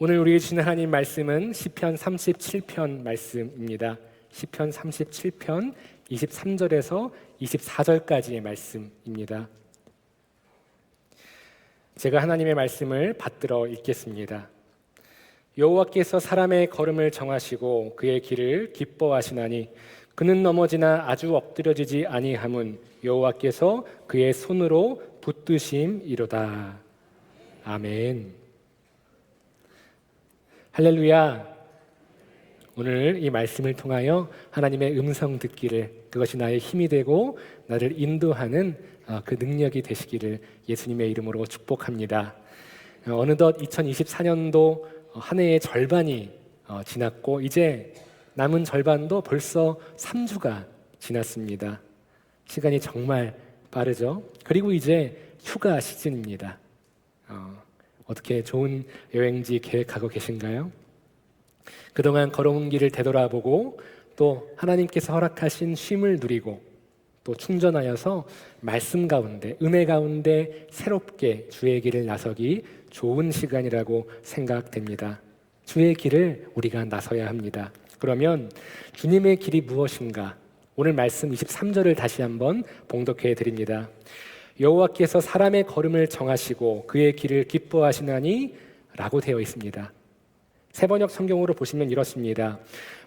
오늘 우리 주신 하나님 말씀은 시편 37편 말씀입니다. 시편 37편 23절에서 24절까지의 말씀입니다. 제가 하나님의 말씀을 받들어 읽겠습니다. 여호와께서 사람의 걸음을 정하시고 그의 길을 기뻐하시나니 그는 넘어지나 아주 엎드려지지 아니함은 여호와께서 그의 손으로 붙드심이로다. 아멘. 할렐루야. 오늘 이 말씀을 통하여 하나님의 음성 듣기를 그것이 나의 힘이 되고 나를 인도하는 어, 그 능력이 되시기를 예수님의 이름으로 축복합니다. 어, 어느덧 2024년도 한 해의 절반이 어, 지났고 이제 남은 절반도 벌써 3주가 지났습니다. 시간이 정말 빠르죠. 그리고 이제 휴가 시즌입니다. 어 떻게 좋은 여행지 계획하고 계신가요? 그동안 걸어온 길을 되돌아보고 또 하나님께서 허락하신 쉼을 누리고 또 충전하여서 말씀 가운데 은혜 가운데 새롭게 주의 길을 나서기 좋은 시간이라고 생각됩니다. 주의 길을 우리가 나서야 합니다. 그러면 주님의 길이 무엇인가? 오늘 말씀 23절을 다시 한번 봉독해 드립니다. 여호와께서 사람의 걸음을 정하시고 그의 길을 기뻐하시나니 라고 되어 있습니다. 세번역 성경으로 보시면 이렇습니다.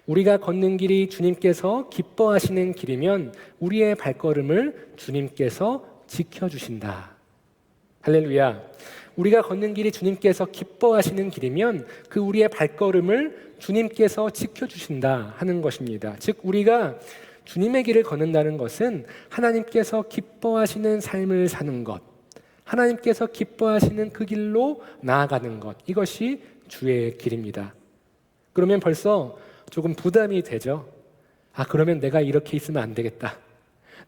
우리가 걷는 길이 주님께서 기뻐하시는 길이면 우리의 발걸음을 주님께서 지켜주신다. 할렐루야. 우리가 걷는 길이 주님께서 기뻐하시는 길이면 그 우리의 발걸음을 주님께서 지켜주신다 하는 것입니다. 즉, 우리가 주님의 길을 걷는다는 것은 하나님께서 기뻐하시는 삶을 사는 것, 하나님께서 기뻐하시는 그 길로 나아가는 것, 이것이 주의 길입니다. 그러면 벌써 조금 부담이 되죠. 아, 그러면 내가 이렇게 있으면 안 되겠다.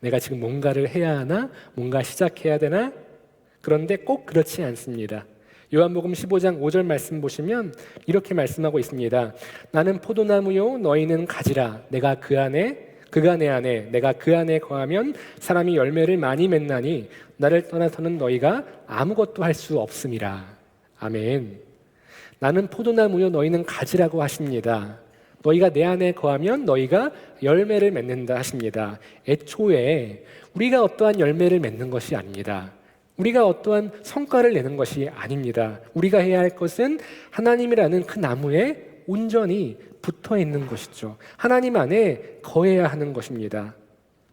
내가 지금 뭔가를 해야 하나? 뭔가 시작해야 되나? 그런데 꼭 그렇지 않습니다. 요한복음 15장 5절 말씀 보시면 이렇게 말씀하고 있습니다. 나는 포도나무요 너희는 가지라 내가 그 안에 그가 내 안에 내가 그 안에 거하면 사람이 열매를 많이 맺나니 나를 떠나서는 너희가 아무것도 할 수 없음이라. 아멘. 나는 포도나무요 너희는 가지라고 하십니다. 너희가 내 안에 거하면 너희가 열매를 맺는다 하십니다. 애초에 우리가 어떠한 열매를 맺는 것이 아닙니다. 우리가 어떠한 성과를 내는 것이 아닙니다. 우리가 해야 할 것은 하나님이라는 그 나무에 온전히 붙어 있는 것이죠. 하나님 안에 거해야 하는 것입니다.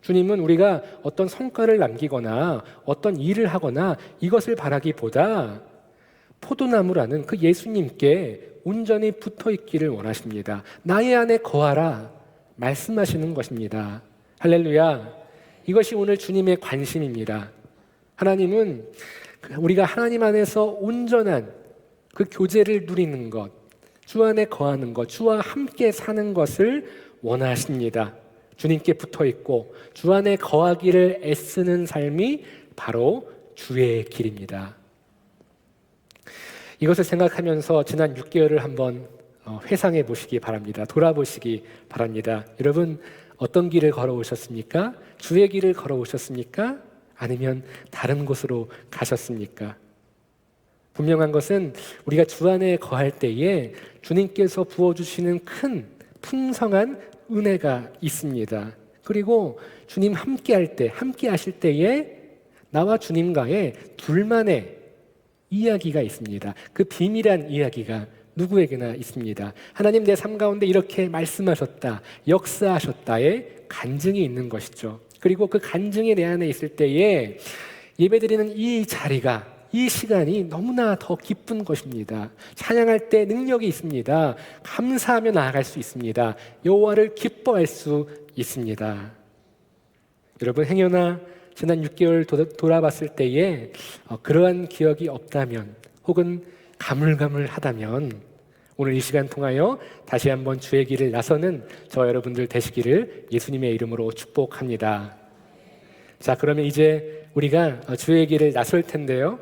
주님은 우리가 어떤 성과를 남기거나 어떤 일을 하거나 이것을 바라기보다 포도나무라는 그 예수님께 온전히 붙어 있기를 원하십니다. 나의 안에 거하라 말씀하시는 것입니다. 할렐루야. 이것이 오늘 주님의 관심입니다. 하나님은 우리가 하나님 안에서 온전한 그 교제를 누리는 것, 주 안에 거하는 것, 주와 함께 사는 것을 원하십니다. 주님께 붙어 있고 주 안에 거하기를 애쓰는 삶이 바로 주의 길입니다. 이것을 생각하면서 지난 6개월을 한번 어, 회상해 보시기 바랍니다. 돌아보시기 바랍니다. 여러분 어떤 길을 걸어오셨습니까? 주의 길을 걸어오셨습니까? 아니면 다른 곳으로 가셨습니까? 분명한 것은 우리가 주 안에 거할 때에 주님께서 부어주시는 큰 풍성한 은혜가 있습니다. 그리고 주님 함께 할 때, 함께 하실 때에 나와 주님과의 둘만의 이야기가 있습니다. 그 비밀한 이야기가 누구에게나 있습니다. 하나님 내 삶 가운데 이렇게 말씀하셨다, 역사하셨다의 간증이 있는 것이죠. 그리고 그 간증이 내 안에 있을 때에 예배드리는 이 자리가 이 시간이 너무나 더 기쁜 것입니다. 찬양할 때 능력이 있습니다. 감사하며 나아갈 수 있습니다. 여호와를 기뻐할 수 있습니다. 여러분 행여나 지난 6개월 돌아봤을 때에 어, 그러한 기억이 없다면 혹은 가물가물하다면 오늘 이 시간 통하여 다시 한번 주의 길을 나서는 저 여러분들 되시기를 예수님의 이름으로 축복합니다. 자, 그러면 이제 우리가 주의 길을 나설 텐데요.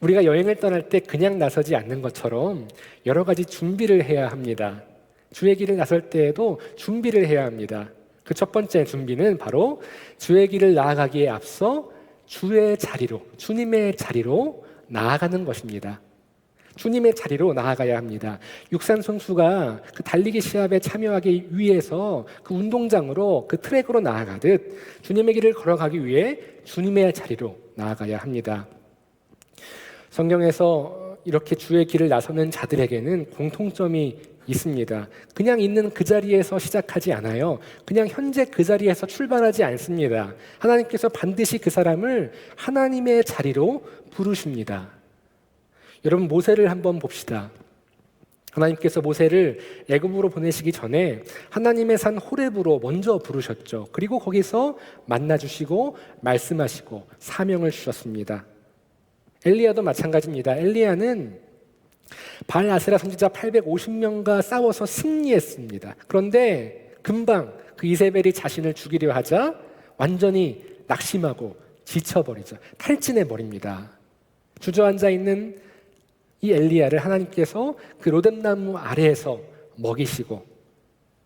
우리가 여행을 떠날 때 그냥 나서지 않는 것처럼 여러 가지 준비를 해야 합니다. 주의 길을 나설 때에도 준비를 해야 합니다. 그 첫 번째 준비는 바로 주의 길을 나아가기에 앞서 주의 자리로, 주님의 자리로 나아가는 것입니다. 주님의 자리로 나아가야 합니다. 육산 선수가 그 달리기 시합에 참여하기 위해서 그 운동장으로 그 트랙으로 나아가듯 주님의 길을 걸어가기 위해 주님의 자리로 나아가야 합니다. 성경에서 이렇게 주의 길을 나서는 자들에게는 공통점이 있습니다. 그냥 있는 그 자리에서 시작하지 않아요. 그냥 현재 그 자리에서 출발하지 않습니다. 하나님께서 반드시 그 사람을 하나님의 자리로 부르십니다. 여러분 모세를 한번 봅시다. 하나님께서 모세를 애굽으로 보내시기 전에 하나님의 산 호렙으로 먼저 부르셨죠. 그리고 거기서 만나 주시고 말씀하시고 사명을 주셨습니다. 엘리야도 마찬가지입니다. 엘리야는 발 아세라 선지자 850명과 싸워서 승리했습니다. 그런데 금방 그 이세벨이 자신을 죽이려 하자 완전히 낙심하고 지쳐버리죠. 탈진해 버립니다. 주저앉아 있는 이 엘리야를 하나님께서 그 로뎀나무 아래에서 먹이시고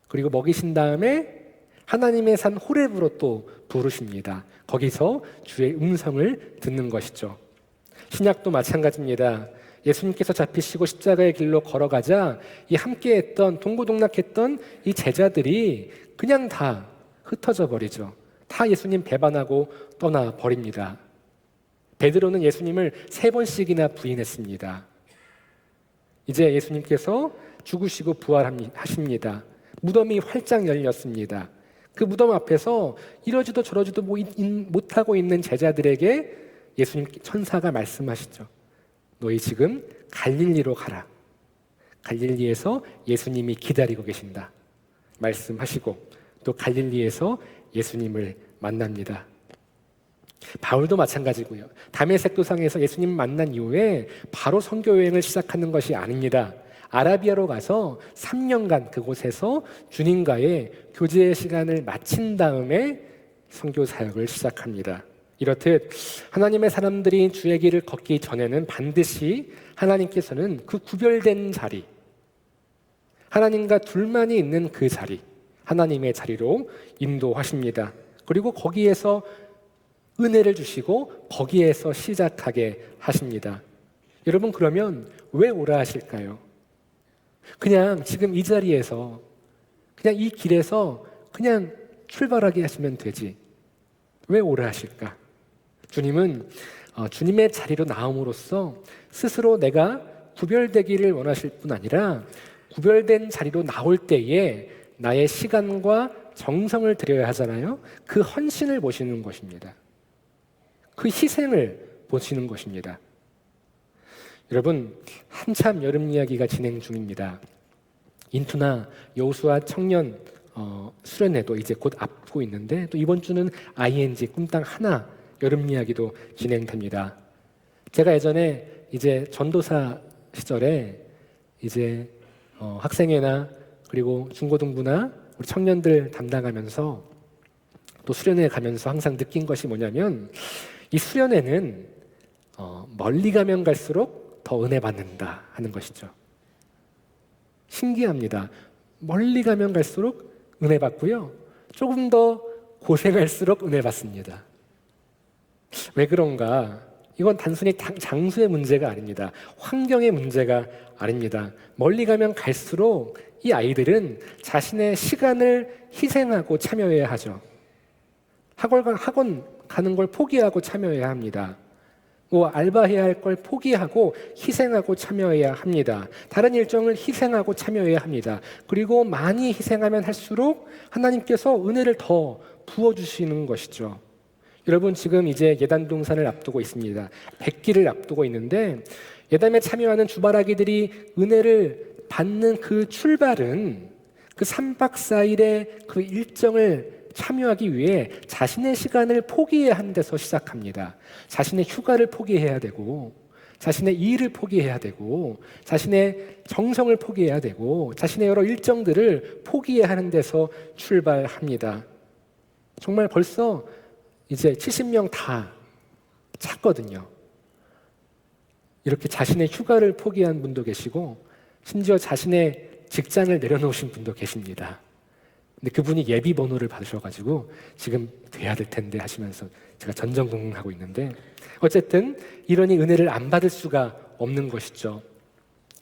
그리고 먹이신 다음에 하나님의 산 호렙으로 또 부르십니다. 거기서 주의 음성을 듣는 것이죠. 신약도 마찬가지입니다. 예수님께서 잡히시고 십자가의 길로 걸어가자 이 함께했던 동고동락했던 이 제자들이 그냥 다 흩어져 버리죠. 다 예수님 배반하고 떠나 버립니다. 베드로는 예수님을 세 번씩이나 부인했습니다. 이제 예수님께서 죽으시고 부활하십니다. 무덤이 활짝 열렸습니다. 그 무덤 앞에서 이러지도 저러지도 뭐 못하고 있는 제자들에게 예수님 천사가 말씀하시죠. 너희 지금 갈릴리로 가라. 갈릴리에서 예수님이 기다리고 계신다. 말씀하시고 또 갈릴리에서 예수님을 만납니다. 바울도 마찬가지고요. 담에색 도상에서 예수님 만난 이후에 바로 선교 여행을 시작하는 것이 아닙니다. 아라비아로 가서 3년간 그곳에서 주님과의 교제의 시간을 마친 다음에 선교 사역을 시작합니다. 이렇듯 하나님의 사람들이 주의 길을 걷기 전에는 반드시 하나님께서는 그 구별된 자리, 하나님과 둘만이 있는 그 자리, 하나님의 자리로 인도하십니다. 그리고 거기에서 은혜를 주시고 거기에서 시작하게 하십니다. 여러분 그러면 왜 오라 하실까요? 그냥 지금 이 자리에서 그냥 이 길에서 그냥 출발하게 하시면 되지. 왜 오라 하실까? 주님은 어, 주님의 자리로 나옴으로써 스스로 내가 구별되기를 원하실 뿐 아니라 구별된 자리로 나올 때에 나의 시간과 정성을 들여야 하잖아요. 그 헌신을 보시는 것입니다. 그 희생을 보시는 것입니다. 여러분 한참 여름 이야기가 진행 중입니다. 인투나 여우수와 청년 어, 수련회도 이제 곧 앞두고 있는데 또 이번 주는 ING 꿈땅 하나 여름 이야기도 진행됩니다. 제가 예전에 이제 전도사 시절에 이제 어, 학생회나 그리고 중고등부나 우리 청년들 담당하면서 또 수련회 가면서 항상 느낀 것이 뭐냐면 이 수련회는 어, 멀리 가면 갈수록 더 은혜 받는다 하는 것이죠. 신기합니다. 멀리 가면 갈수록 은혜 받고요. 조금 더 고생할수록 은혜 받습니다. 왜 그런가? 이건 단순히 장수의 문제가 아닙니다. 환경의 문제가 아닙니다. 멀리 가면 갈수록 이 아이들은 자신의 시간을 희생하고 참여해야 하죠. 학원, 학원 가는 걸 포기하고 참여해야 합니다. 뭐 알바해야 할 걸 포기하고 희생하고 참여해야 합니다. 다른 일정을 희생하고 참여해야 합니다. 그리고 많이 희생하면 할수록 하나님께서 은혜를 더 부어 주시는 것이죠. 여러분 지금 이제 예단 동산을 앞두고 있습니다. 백기를 앞두고 있는데 예담에 참여하는 주바라기들이 은혜를 받는 그 출발은 그 3박 4일의 그 일정을 참여하기 위해 자신의 시간을 포기해야 하는 데서 시작합니다. 자신의 휴가를 포기해야 되고 자신의 일을 포기해야 되고 자신의 정성을 포기해야 되고 자신의 여러 일정들을 포기해야 하는 데서 출발합니다. 정말 벌써 이제 70명 다 찼거든요. 이렇게 자신의 휴가를 포기한 분도 계시고 심지어 자신의 직장을 내려놓으신 분도 계십니다. 근데 그분이 예비 번호를 받으셔가지고 지금 돼야 될 텐데 하시면서 제가 전전긍긍하고 있는데 어쨌든 이러니 은혜를 안 받을 수가 없는 것이죠.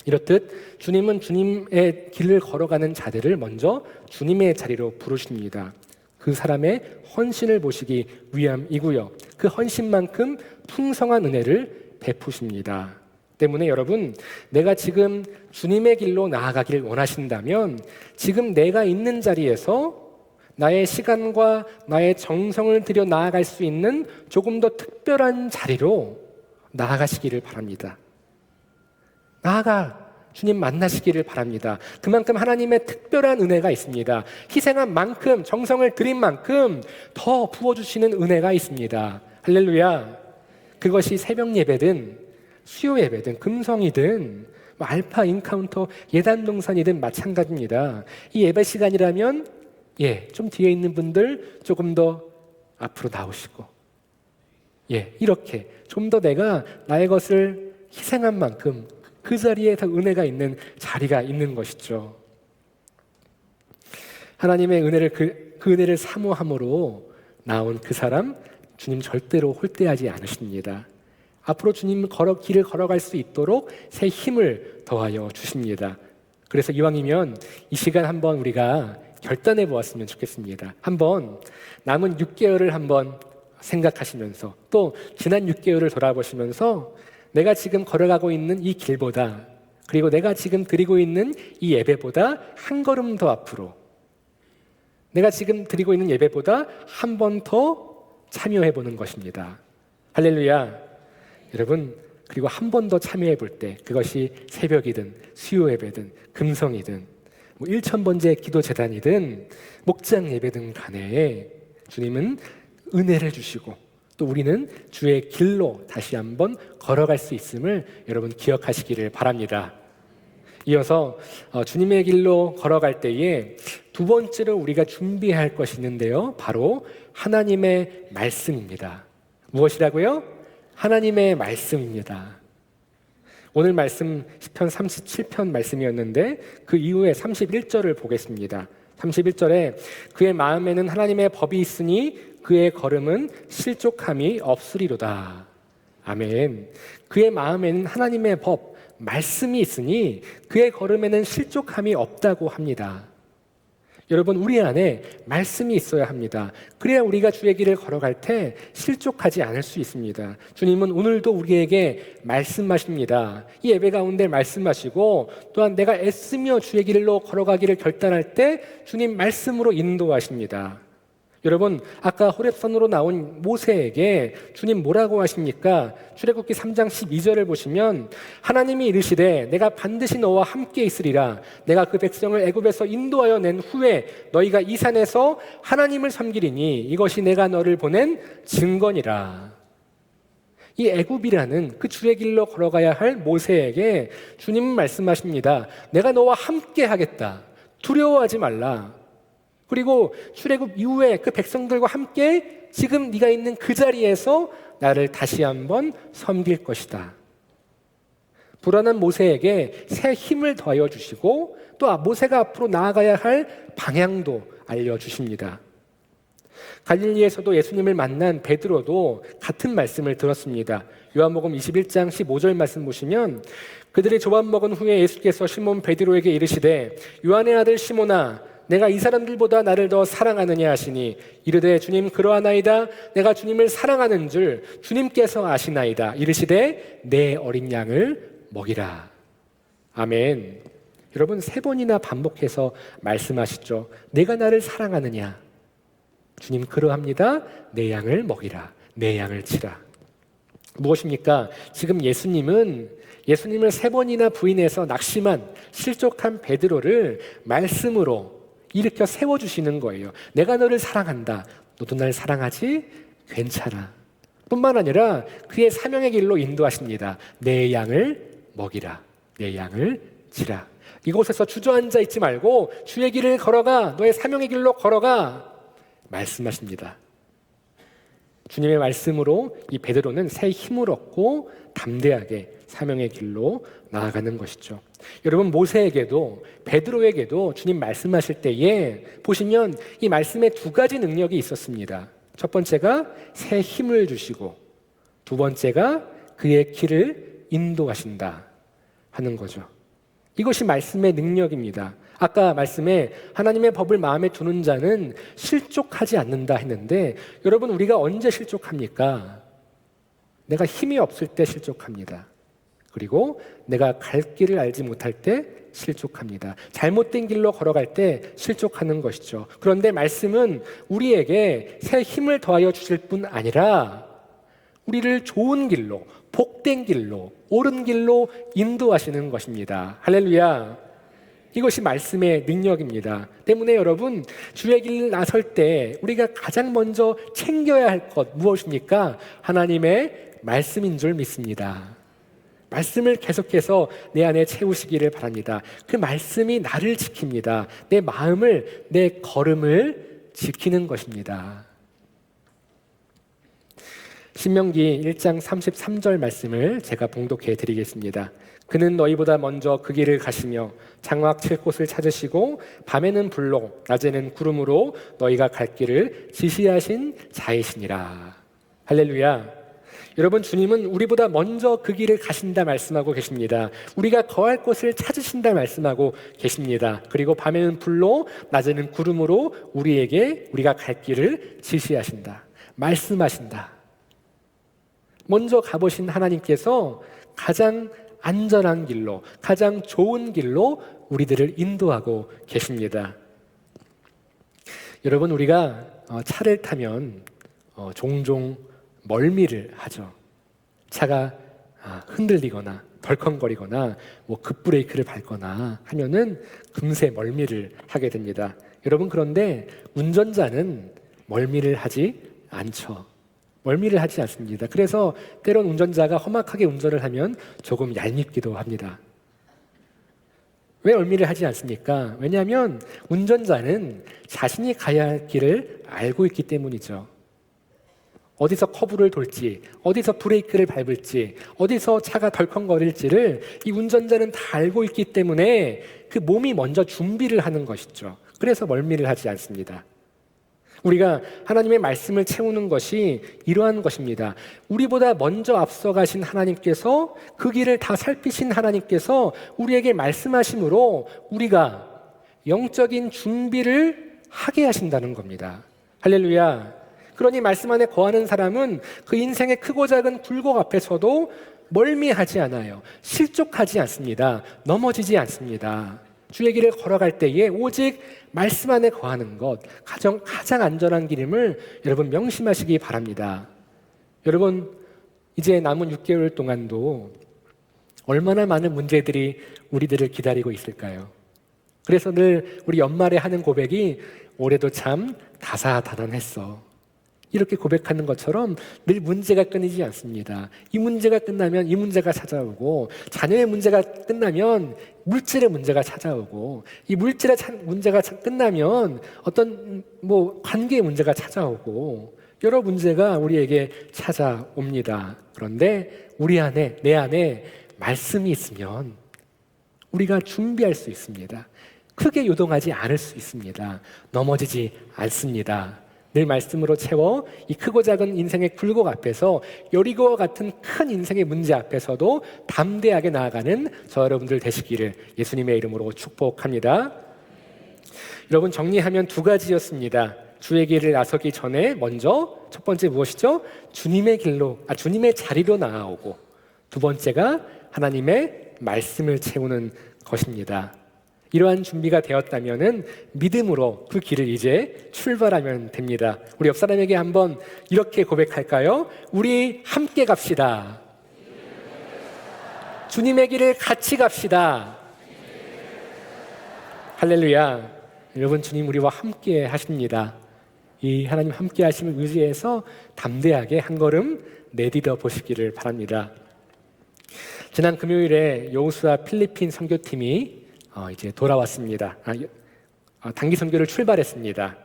이렇듯 주님은 주님의 길을 걸어가는 자들을 먼저 주님의 자리로 부르십니다. 그 사람의 헌신을 보시기 위함이고요. 그 헌신만큼 풍성한 은혜를 베푸십니다. 때문에 여러분, 내가 지금 주님의 길로 나아가길 원하신다면 지금 내가 있는 자리에서 나의 시간과 나의 정성을 들여 나아갈 수 있는 조금 더 특별한 자리로 나아가시기를 바랍니다. 나아가 주님 만나시기를 바랍니다. 그만큼 하나님의 특별한 은혜가 있습니다. 희생한 만큼, 정성을 들인 만큼 더 부어주시는 은혜가 있습니다. 할렐루야. 그것이 새벽 예배든, 수요 예배든, 금성이든, 뭐 알파 인카운터, 예단 동산이든 마찬가지입니다. 이 예배 시간이라면, 예, 좀 뒤에 있는 분들 조금 더 앞으로 나오시고, 예, 이렇게 좀 더 내가 나의 것을 희생한 만큼 그 자리에 더 은혜가 있는 자리가 있는 것이죠. 하나님의 은혜를 그, 그 은혜를 사모함으로 나온 그 사람 주님 절대로 홀대하지 않으십니다. 앞으로 주님 걸어 길을 걸어갈 수 있도록 새 힘을 더하여 주십니다. 그래서 이왕이면 이 시간 한번 우리가 결단해 보았으면 좋겠습니다. 한번 남은 6개월을 한번 생각하시면서 또 지난 6개월을 돌아보시면서 내가 지금 걸어가고 있는 이 길보다 그리고 내가 지금 드리고 있는 이 예배보다 한 걸음 더 앞으로 내가 지금 드리고 있는 예배보다 한 번 더 참여해 보는 것입니다. 할렐루야. 여러분, 그리고 한 번 더 참여해 볼 때 그것이 새벽이든 수요 예배든 금성이든 뭐 1천 번째 기도 재단이든 목장 예배든 간에 주님은 은혜를 주시고 또 우리는 주의 길로 다시 한번 걸어갈 수 있음을 여러분 기억하시기를 바랍니다. 이어서 어, 주님의 길로 걸어갈 때에 두 번째로 우리가 준비해야 할 것이 있는데요. 바로 하나님의 말씀입니다. 무엇이라고요? 하나님의 말씀입니다. 오늘 말씀 10편 37편 말씀이었는데 그 이후에 31절을 보겠습니다. 31절에 그의 마음에는 하나님의 법이 있으니 그의 걸음은 실족함이 없으리로다. 아멘. 그의 마음에는 하나님의 법, 말씀이 있으니 그의 걸음에는 실족함이 없다고 합니다. 여러분, 우리 안에 말씀이 있어야 합니다. 그래야 우리가 주의 길을 걸어갈 때 실족하지 않을 수 있습니다. 주님은 오늘도 우리에게 말씀하십니다. 이 예배 가운데 말씀하시고 또한 내가 애쓰며 주의 길로 걸어가기를 결단할 때 주님 말씀으로 인도하십니다. 여러분, 아까 호랩산으로 나온 모세에게 주님 뭐라고 하십니까? 출애굽기 3장 12절을 보시면 하나님이 이르시되 내가 반드시 너와 함께 있으리라. 내가 그 백성을 애굽에서 인도하여 낸 후에 너희가 이 산에서 하나님을 섬기리니 이것이 내가 너를 보낸 증거니라. 이 애굽이라는 그 주의 길로 걸어가야 할 모세에게 주님 말씀하십니다. 내가 너와 함께 하겠다. 두려워하지 말라. 그리고 출애굽 이후에 그 백성들과 함께 지금 네가 있는 그 자리에서 나를 다시 한번 섬길 것이다. 불안한 모세에게 새 힘을 더하여 주시고 또 모세가 앞으로 나아가야 할 방향도 알려 주십니다. 갈릴리에서도 예수님을 만난 베드로도 같은 말씀을 들었습니다. 요한복음 21장 15절 말씀 보시면 그들이 조밥 먹은 후에 예수께서 시몬 베드로에게 이르시되 요한의 아들 시몬아 내가 이 사람들보다 나를 더 사랑하느냐 하시니 이르되 주님 그러하나이다. 내가 주님을 사랑하는 줄 주님께서 아시나이다. 이르시되 내 어린 양을 먹이라. 아멘. 여러분 세 번이나 반복해서 말씀하시죠. 내가 나를 사랑하느냐? 주님 그러합니다. 내 양을 먹이라. 내 양을 치라. 무엇입니까? 지금 예수님은 예수님을 세 번이나 부인해서 낙심한 실족한 베드로를 말씀으로 일으켜 세워주시는 거예요. 내가 너를 사랑한다. 너도 날 사랑하지? 괜찮아. 뿐만 아니라 그의 사명의 길로 인도하십니다. 내 양을 먹이라. 내 양을 지라. 이곳에서 주저앉아 있지 말고 주의 길을 걸어가. 너의 사명의 길로 걸어가. 말씀하십니다. 주님의 말씀으로 이 베드로는 새 힘을 얻고 담대하게 사명의 길로 나아가는 것이죠. 여러분 모세에게도 베드로에게도 주님 말씀하실 때에 보시면 이 말씀에 두 가지 능력이 있었습니다. 첫 번째가 새 힘을 주시고 두 번째가 그의 길을 인도하신다 하는 거죠. 이것이 말씀의 능력입니다. 아까 말씀에 하나님의 법을 마음에 두는 자는 실족하지 않는다 했는데 여러분 우리가 언제 실족합니까? 내가 힘이 없을 때 실족합니다. 그리고 내가 갈 길을 알지 못할 때 실족합니다. 잘못된 길로 걸어갈 때 실족하는 것이죠. 그런데 말씀은 우리에게 새 힘을 더하여 주실 뿐 아니라 우리를 좋은 길로, 복된 길로, 옳은 길로 인도하시는 것입니다. 할렐루야. 이것이 말씀의 능력입니다. 때문에 여러분, 주의 길 나설 때 우리가 가장 먼저 챙겨야 할 것 무엇입니까? 하나님의 말씀인 줄 믿습니다. 말씀을 계속해서 내 안에 채우시기를 바랍니다. 그 말씀이 나를 지킵니다. 내 마음을, 내 걸음을 지키는 것입니다. 신명기 1장 33절 말씀을 제가 봉독해 드리겠습니다. 그는 너희보다 먼저 그 길을 가시며 장막 칠 곳을 찾으시고 밤에는 불로 낮에는 구름으로 너희가 갈 길을 지시하신 자이시니라. 할렐루야. 여러분 주님은 우리보다 먼저 그 길을 가신다 말씀하고 계십니다. 우리가 거할 곳을 찾으신다 말씀하고 계십니다. 그리고 밤에는 불로 낮에는 구름으로 우리에게 우리가 갈 길을 지시하신다. 말씀하신다. 먼저 가보신 하나님께서 가장 안전한 길로, 가장 좋은 길로 우리들을 인도하고 계십니다. 여러분, 우리가 어, 차를 타면 어, 종종 멀미를 하죠. 차가 아, 흔들리거나 덜컹거리거나 뭐 급브레이크를 밟거나 하면은 금세 멀미를 하게 됩니다. 여러분 그런데 운전자는 멀미를 하지 않죠. 멀미를 하지 않습니다. 그래서 때론 운전자가 험악하게 운전을 하면 조금 얄밉기도 합니다. 왜 멀미를 하지 않습니까? 왜냐하면 운전자는 자신이 가야 할 길을 알고 있기 때문이죠. 어디서 커브를 돌지, 어디서 브레이크를 밟을지, 어디서 차가 덜컹거릴지를 이 운전자는 다 알고 있기 때문에 그 몸이 먼저 준비를 하는 것이죠. 그래서 멀미를 하지 않습니다. 우리가 하나님의 말씀을 채우는 것이 이러한 것입니다. 우리보다 먼저 앞서가신 하나님께서 그 길을 다 살피신 하나님께서 우리에게 말씀하심으로 우리가 영적인 준비를 하게 하신다는 겁니다. 할렐루야. 그러니 말씀 안에 거하는 사람은 그 인생의 크고 작은 굴곡 앞에서도 멀미하지 않아요. 실족하지 않습니다. 넘어지지 않습니다. 주의 길을 걸어갈 때에 오직 말씀 안에 거하는 것 가장 가장 안전한 길임을 여러분 명심하시기 바랍니다. 여러분 이제 남은 6개월 동안도 얼마나 많은 문제들이 우리들을 기다리고 있을까요? 그래서 늘 우리 연말에 하는 고백이 올해도 참 다사다난했어. 이렇게 고백하는 것처럼 늘 문제가 끊이지 않습니다. 이 문제가 끝나면 이 문제가 찾아오고 자녀의 문제가 끝나면 물질의 문제가 찾아오고 이 물질의 문제가 끝나면 어떤 뭐 관계의 문제가 찾아오고 여러 문제가 우리에게 찾아옵니다. 그런데 우리 안에 내 안에 말씀이 있으면 우리가 준비할 수 있습니다. 크게 요동하지 않을 수 있습니다. 넘어지지 않습니다. 늘 말씀으로 채워 이 크고 작은 인생의 굴곡 앞에서 여리고와 같은 큰 인생의 문제 앞에서도 담대하게 나아가는 저 여러분들 되시기를 예수님의 이름으로 축복합니다. 여러분 정리하면 두 가지였습니다. 주의 길을 나서기 전에 먼저 첫 번째 무엇이죠? 주님의 길로, 아, 주님의 자리로 나아오고 두 번째가 하나님의 말씀을 채우는 것입니다. 이러한 준비가 되었다면은 믿음으로 그 길을 이제 출발하면 됩니다. 우리 옆 사람에게 한번 이렇게 고백할까요? 우리 함께 갑시다. 주님의 길을 같이 갑시다. 할렐루야. 여러분 주님 우리와 함께 하십니다. 이 하나님 함께 하심을 의지해서 담대하게 한 걸음 내디뎌 보시기를 바랍니다. 지난 금요일에 여호수아 필리핀 선교팀이 어, 이제 돌아왔습니다. 아, 어, 단기 선교를 출발했습니다.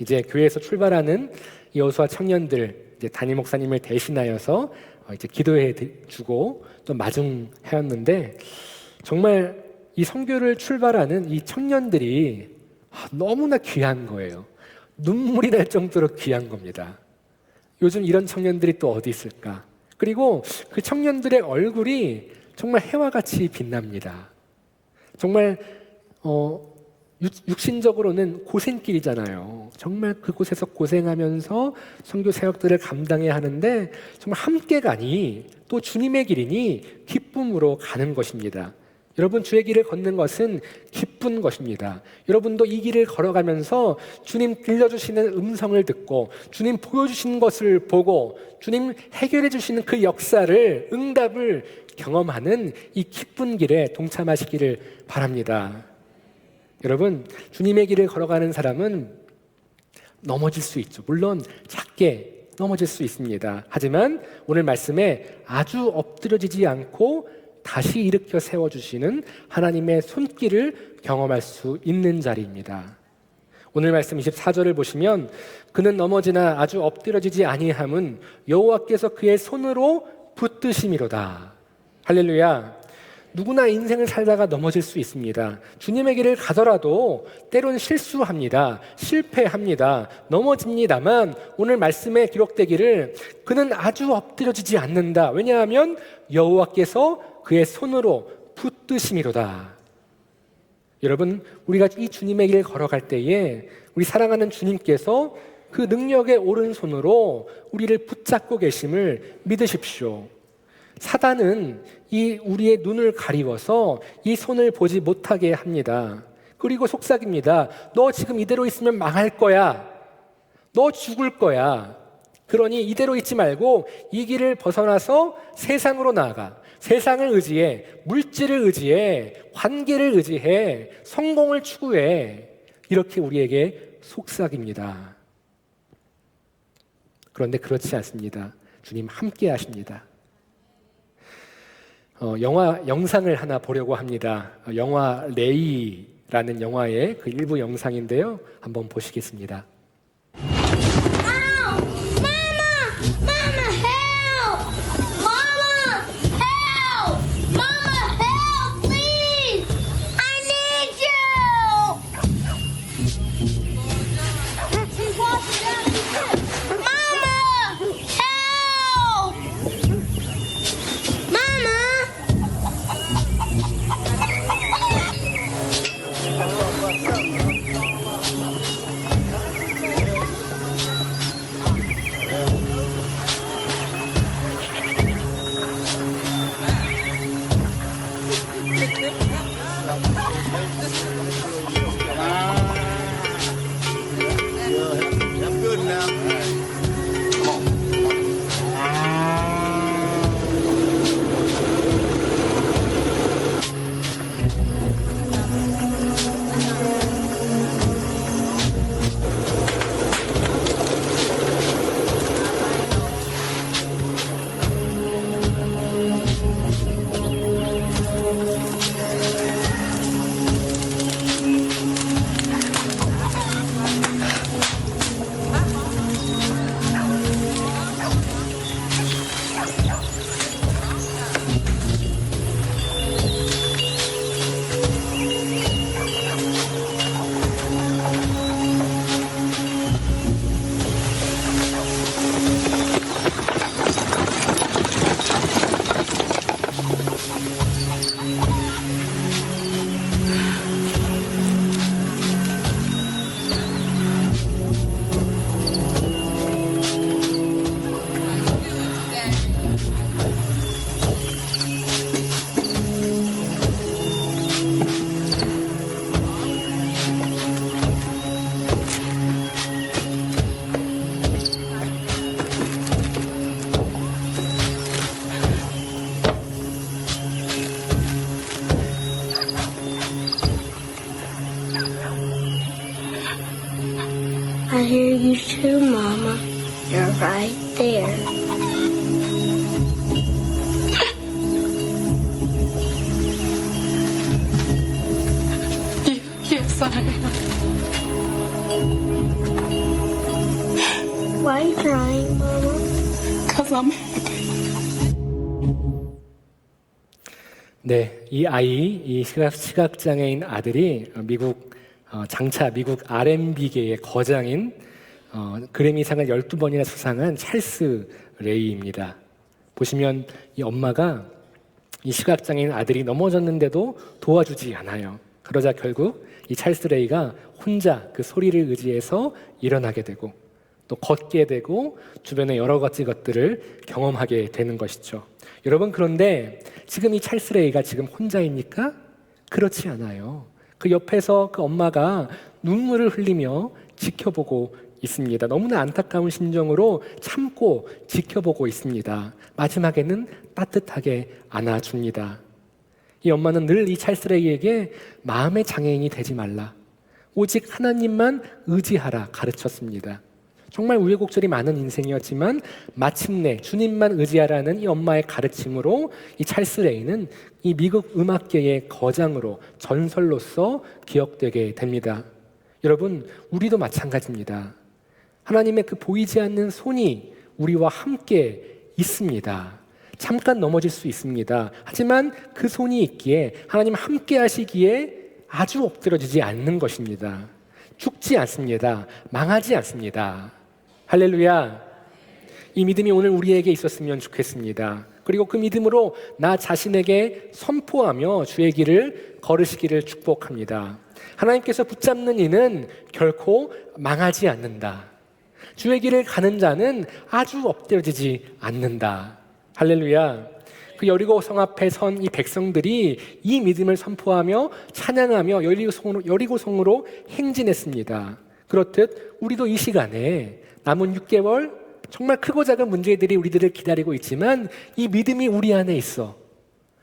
이제 교회에서 출발하는 여호수아 청년들 이제 담임 목사님을 대신하여서 어, 이제 기도해 주고 또 마중하였는데 정말 이 선교를 출발하는 이 청년들이 아, 너무나 귀한 거예요. 눈물이 날 정도로 귀한 겁니다. 요즘 이런 청년들이 또 어디 있을까? 그리고 그 청년들의 얼굴이 정말 해와 같이 빛납니다. 정말 어, 육- 육신적으로는 고생길이잖아요. 정말 그곳에서 고생하면서 선교 사역들을 감당해야 하는데 정말 함께 가니 또 주님의 길이니 기쁨으로 가는 것입니다. 여러분 주의 길을 걷는 것은 기쁜 것입니다. 여러분도 이 길을 걸어가면서 주님 들려주시는 음성을 듣고 주님 보여주시는 것을 보고 주님 해결해 주시는 그 역사를 응답을 경험하는 이 기쁜 길에 동참하시기를 바랍니다. 여러분 주님의 길을 걸어가는 사람은 넘어질 수 있죠. 물론 작게 넘어질 수 있습니다. 하지만 오늘 말씀에 아주 엎드려지지 않고 다시 일으켜 세워주시는 하나님의 손길을 경험할 수 있는 자리입니다. 오늘 말씀 24절을 보시면 그는 넘어지나 아주 엎드려지지 아니함은 여호와께서 그의 손으로 붙드심이로다. 할렐루야. 누구나 인생을 살다가 넘어질 수 있습니다. 주님의 길을 가더라도 때론 실수합니다. 실패합니다. 넘어집니다만 오늘 말씀에 기록되기를 그는 아주 엎드려지지 않는다. 왜냐하면 여호와께서 그의 손으로 붙드심이로다. 여러분, 우리가 이 주님의 길을 걸어갈 때에 우리 사랑하는 주님께서 그 능력의 오른손으로 우리를 붙잡고 계심을 믿으십시오. 사단은 이 우리의 눈을 가리워서 이 손을 보지 못하게 합니다. 그리고 속삭입니다. 너 지금 이대로 있으면 망할 거야. 너 죽을 거야. 그러니 이대로 있지 말고 이 길을 벗어나서 세상으로 나아가. 세상을 의지해, 물질을 의지해, 관계를 의지해, 성공을 추구해. 이렇게 우리에게 속삭입니다. 그런데 그렇지 않습니다. 주님 함께 하십니다. 어, 영화 영상을 하나 보려고 합니다. 어, 영화 레이라는 영화의 그 일부 영상인데요. 한번 보시겠습니다. There. Yes, I am. Why are you crying, Mama? Because I'm happy. 네, 이 아이, 이 시각, 시각장애인 아들이 미국 어, 장차 미국 R&B계의 거장인 어, 그래미상을 12번이나 수상한 찰스 레이입니다. 보시면 이 엄마가 이 시각장애인 아들이 넘어졌는데도 도와주지 않아요. 그러자 결국 이 찰스 레이가 혼자 그 소리를 의지해서 일어나게 되고 또 걷게 되고 주변의 여러 가지 것들을 경험하게 되는 것이죠. 여러분 그런데 지금 이 찰스 레이가 지금 혼자입니까? 그렇지 않아요. 그 옆에서 그 엄마가 눈물을 흘리며 지켜보고 있습니다. 너무나 안타까운 심정으로 참고 지켜보고 있습니다. 마지막에는 따뜻하게 안아줍니다. 이 엄마는 늘 이 찰스레이에게 마음의 장애인이 되지 말라. 오직 하나님만 의지하라 가르쳤습니다. 정말 우여곡절이 많은 인생이었지만 마침내 주님만 의지하라는 이 엄마의 가르침으로 이 찰스 레이는 이 미국 음악계의 거장으로 전설로서 기억되게 됩니다. 여러분, 우리도 마찬가지입니다. 하나님의 그 보이지 않는 손이 우리와 함께 있습니다. 잠깐 넘어질 수 있습니다. 하지만 그 손이 있기에 하나님 함께 하시기에 아주 엎드려지지 않는 것입니다. 죽지 않습니다. 망하지 않습니다. 할렐루야. 이 믿음이 오늘 우리에게 있었으면 좋겠습니다. 그리고 그 믿음으로 나 자신에게 선포하며 주의 길을 걸으시기를 축복합니다. 하나님께서 붙잡는 이는 결코 망하지 않는다. 주의 길을 가는 자는 아주 엎드려지지 않는다. 할렐루야. 그 여리고 성 앞에 선 이 백성들이 이 믿음을 선포하며 찬양하며 여리고 성으로, 여리고 성으로 행진했습니다. 그렇듯 우리도 이 시간에 남은 6개월 정말 크고 작은 문제들이 우리들을 기다리고 있지만 이 믿음이 우리 안에 있어.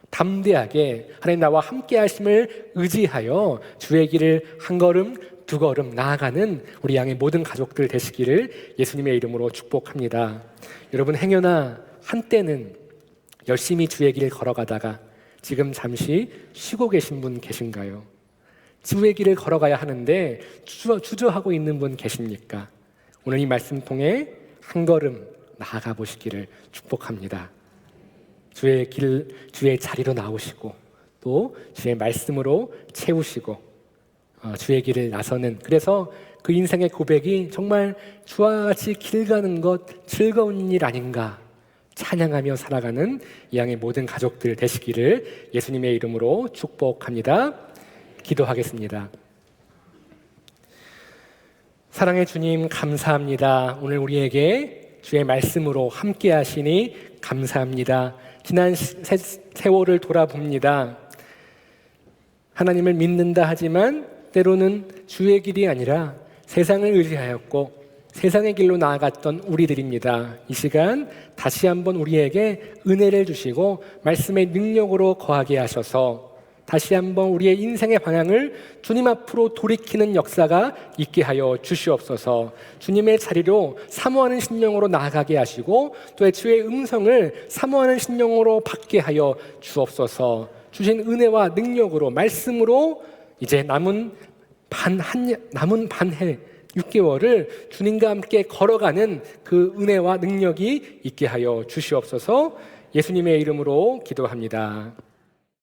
담대하게 하나님 나와 함께 하심을 의지하여 주의 길을 한 걸음 두 걸음 나아가는 우리 양의 모든 가족들 되시기를 예수님의 이름으로 축복합니다. 여러분 행여나 한때는 열심히 주의 길 걸어가다가 지금 잠시 쉬고 계신 분 계신가요? 주의 길을 걸어가야 하는데 주저, 주저하고 있는 분 계십니까? 오늘 이 말씀 통해 한 걸음 나아가 보시기를 축복합니다. 주의 길, 주의 자리로 나오시고 또 주의 말씀으로 채우시고 어, 주의 길을 나서는 그래서 그 인생의 고백이 정말 주와 같이 길 가는 것 즐거운 일 아닌가 찬양하며 살아가는 이 양의 모든 가족들 되시기를 예수님의 이름으로 축복합니다. 기도하겠습니다. 사랑의 주님 감사합니다. 오늘 우리에게 주의 말씀으로 함께 하시니 감사합니다. 지난 세, 세월을 돌아봅니다. 하나님을 믿는다 하지만 때로는 주의 길이 아니라 세상을 의지하였고 세상의 길로 나아갔던 우리들입니다. 이 시간 다시 한번 우리에게 은혜를 주시고 말씀의 능력으로 거하게 하셔서 다시 한번 우리의 인생의 방향을 주님 앞으로 돌이키는 역사가 있게 하여 주시옵소서. 주님의 자리로 사모하는 심령으로 나아가게 하시고 또 주의 음성을 사모하는 심령으로 받게 하여 주옵소서. 주신 은혜와 능력으로 말씀으로 이제 남은 반 한 남은 반해 6개월을 주님과 함께 걸어가는 그 은혜와 능력이 있게 하여 주시옵소서. 예수님의 이름으로 기도합니다.